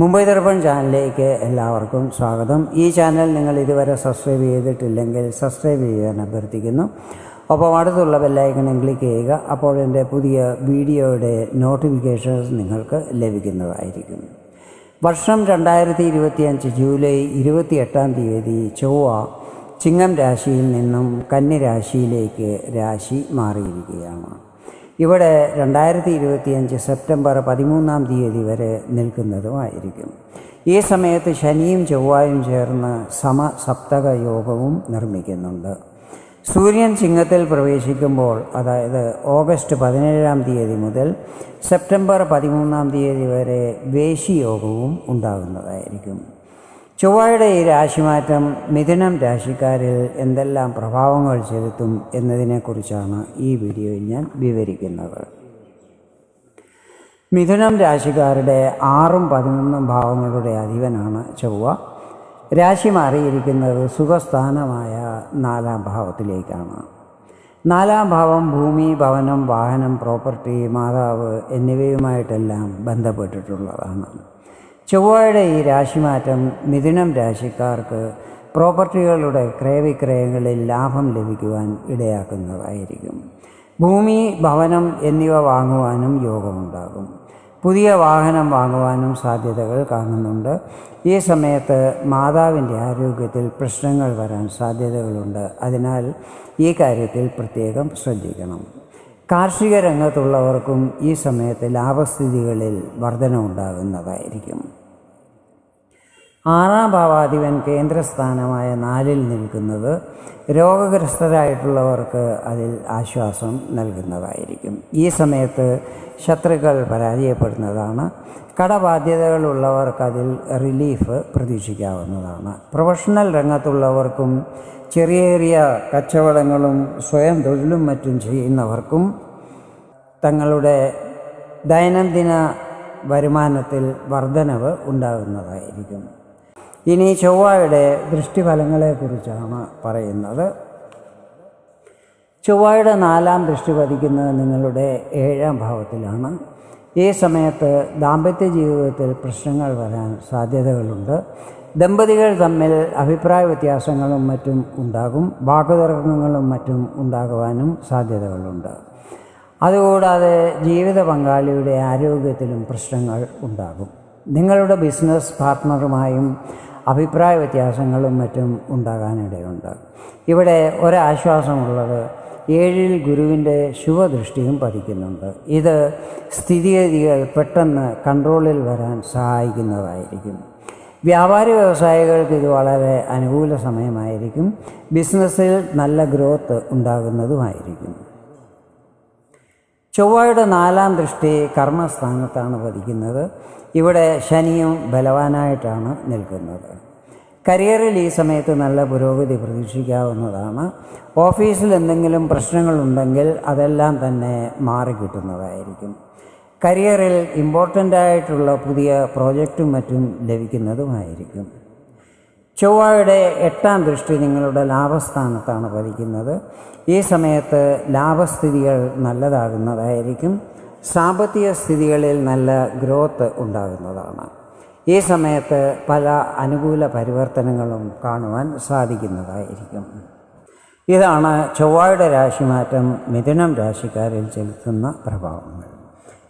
മുംബൈ ദർപ്പൺ ചാനലിലേക്ക് എല്ലാവർക്കും സ്വാഗതം. ഈ ചാനൽ നിങ്ങൾ ഇതുവരെ സബ്സ്ക്രൈബ് ചെയ്തിട്ടില്ലെങ്കിൽ സബ്സ്ക്രൈബ് ചെയ്യാൻ അഭ്യർത്ഥിക്കുന്നു. ഒപ്പം അടുത്തുള്ള ബെല്ലൈക്കണം ക്ലിക്ക് ചെയ്യുക. അപ്പോൾ എന്റെ പുതിയ വീഡിയോയുടെ നോട്ടിഫിക്കേഷൻസ് നിങ്ങൾക്ക് ലഭിക്കുന്നതായിരിക്കും. വർഷം രണ്ടായിരത്തി ഇരുപത്തിയഞ്ച് ജൂലൈ ഇരുപത്തിയെട്ടാം തീയതി ചൊവ്വ ചിങ്ങം രാശിയിൽ നിന്നും കന്നി രാശിയിലേക്ക് രാശി മാറിയിരിക്കുകയാണ്. ഇവിടെ രണ്ടായിരത്തി ഇരുപത്തിയഞ്ച് സെപ്റ്റംബർ പതിമൂന്നാം തീയതി വരെ നിൽക്കുന്നതുമായിരിക്കും. ഈ സമയത്ത് ശനിയും ചൊവ്വായും ചേർന്ന് സമസപ്തക യോഗവും നിർമ്മിക്കുന്നുണ്ട്. സൂര്യൻ ചിങ്ങത്തിൽ പ്രവേശിക്കുമ്പോൾ അതായത് ഓഗസ്റ്റ് പതിനേഴാം തീയതി മുതൽ സെപ്റ്റംബർ പതിമൂന്നാം തീയതി വരെ വേശിയോഗവും ഉണ്ടാകുന്നതായിരിക്കും. ചൊവ്വയുടെ ഈ രാശിമാറ്റം മിഥുനം രാശിക്കാരിൽ എന്തെല്ലാം പ്രഭാവങ്ങൾ ചെലുത്തും എന്നതിനെക്കുറിച്ചാണ് ഈ വീഡിയോയിൽ ഞാൻ വിവരിക്കുന്നത്. മിഥുനം രാശിക്കാരുടെ ആറും പതിനൊന്നും ഭാവങ്ങളുടെ അധിപനാണ് ചൊവ്വ. രാശി മാറിയിരിക്കുന്നത് സുഖസ്ഥാനമായ നാലാം ഭാവത്തിലേക്കാണ്. നാലാം ഭാവം ഭൂമി ഭവനം വാഹനം പ്രോപ്പർട്ടി മാതാവ് എന്നിവയുമായിട്ടെല്ലാം ബന്ധപ്പെട്ടിട്ടുള്ളതാണ്. ചൊവ്വയുടെ ഈ രാശിമാറ്റം മിഥുനം രാശിക്കാർക്ക് പ്രോപ്പർട്ടികളുടെ ക്രയവിക്രയങ്ങളിൽ ലാഭം ലഭിക്കുവാൻ ഇടയാക്കുന്നതായിരിക്കും. ഭൂമി ഭവനം എന്നിവ വാങ്ങുവാനും യോഗമുണ്ടാകും. പുതിയ വാഹനം വാങ്ങുവാനും സാധ്യതകൾ കാണുന്നുണ്ട്. ഈ സമയത്ത് മാതാവിന്റെ ആരോഗ്യത്തിൽ പ്രശ്നങ്ങൾ വരാൻ സാധ്യതകളുണ്ട്. അതിനാൽ ഈ കാര്യത്തിൽ പ്രത്യേകം ശ്രദ്ധിക്കണം. കാർഷിക രംഗത്തുള്ളവർക്കും ഈ സമയത്ത് ലാഭസ്ഥിതികളിൽ വർധനമുണ്ടാകുന്നതായിരിക്കും ആറാം ഭാവാധിപൻ കേന്ദ്രസ്ഥാനമായ നാലിൽ നിൽക്കുന്നത് രോഗഗ്രസ്തരായിട്ടുള്ളവർക്ക് അതിൽ ആശ്വാസം നൽകുന്നതായിരിക്കും. ഈ സമയത്ത് ശത്രുക്കൾ പരാജയപ്പെടുന്നതാണ്. കടബാധ്യതകളുള്ളവർക്ക് അതിൽ റിലീഫ് പ്രതീക്ഷിക്കാവുന്നതാണ്. പ്രൊഫഷണൽ രംഗത്തുള്ളവർക്കും ചെറിയ ചെറിയ കച്ചവടങ്ങളും സ്വയം തൊഴിലും മറ്റും ചെയ്യുന്നവർക്കും തങ്ങളുടെ ദൈനംദിന വരുമാനത്തിൽ വർധനവ് ഉണ്ടാകുന്നതായിരിക്കും. ഇനി ചൊവ്വയുടെ ദൃഷ്ടിഫലങ്ങളെക്കുറിച്ചാണ് പറയുന്നത്. ചൊവ്വയുടെ നാലാം ദൃഷ്ടി പതിക്കുന്നത് നിങ്ങളുടെ ഏഴാം ഭാവത്തിലാണ്. ഈ സമയത്ത് ദാമ്പത്യ ജീവിതത്തിൽ പ്രശ്നങ്ങൾ വരാൻ സാധ്യതകളുണ്ട്. ദമ്പതികൾ തമ്മിൽ അഭിപ്രായ വ്യത്യാസങ്ങളും മറ്റും ഉണ്ടാകും. വാക്കുതർക്കങ്ങളും മറ്റും ഉണ്ടാകുവാനും സാധ്യതകളുണ്ട്. അതുകൂടാതെ ജീവിത പങ്കാളിയുടെ ആരോഗ്യത്തിലും പ്രശ്നങ്ങൾ ഉണ്ടാകും. നിങ്ങളുടെ ബിസിനസ് പാർട്ട്ണറുമായും അഭിപ്രായ വ്യത്യാസങ്ങളും മറ്റും ഉണ്ടാകാനിടയുണ്ട്. ഇവിടെ ഒരാശ്വാസമുള്ളത് ഏഴിൽ ഗുരുവിന്റെ ശുഭദൃഷ്ടിയും പതിക്കുന്നുണ്ട്. ഇത് സ്ഥിതിഗതികൾ പെട്ടെന്ന് കൺട്രോളിൽ വരാൻ സഹായിക്കുന്നതായിരിക്കും. വ്യാപാരി വ്യവസായികൾക്ക് ഇത് വളരെ അനുകൂല സമയമായിരിക്കും. ബിസിനസ്സിൽ നല്ല ഗ്രോത്ത് ഉണ്ടാകുന്നതുമായിരിക്കും. ചൊവ്വയുടെ നാലാം ദൃഷ്ടി കർമ്മസ്ഥാനത്താണ് പതിക്കുന്നത്. ഇവിടെ ശനിയും ബലവാനായിട്ടാണ് നിൽക്കുന്നത്. കരിയറിൽ ഈ സമയത്ത് നല്ല പുരോഗതി പ്രതീക്ഷിക്കാവുന്നതാണ്. ഓഫീസിൽ എന്തെങ്കിലും പ്രശ്നങ്ങളുണ്ടെങ്കിൽ അതെല്ലാം തന്നെ മാറിക്കിട്ടുന്നതായിരിക്കും കരിയറിൽ ഇമ്പോർട്ടന്റ് ആയിട്ടുള്ള പുതിയ പ്രോജക്റ്റും മറ്റും ലഭിക്കുന്നതുമായിരിക്കും. ചൊവ്വയുടെ എട്ടാം ദൃഷ്ടി നിങ്ങളുടെ ലാഭസ്ഥാനത്താണ് പതിക്കുന്നത് ഈ സമയത്ത് ലാഭസ്ഥിതികൾ നല്ലതാകുന്നതായിരിക്കും. സാമ്പത്തിക സ്ഥിതികളിൽ നല്ല ഗ്രോത്ത് ഉണ്ടാകുന്നതാണ്. ഈ സമയത്ത് പല അനുകൂല പരിവർത്തനങ്ങളും കാണുവാൻ സാധിക്കുന്നതായിരിക്കും. ഇതാണ് ചൊവ്വയുടെ രാശിമാറ്റം മിഥുനം രാശിക്കാരിൽ ചെലുത്തുന്ന പ്രഭാവങ്ങൾ.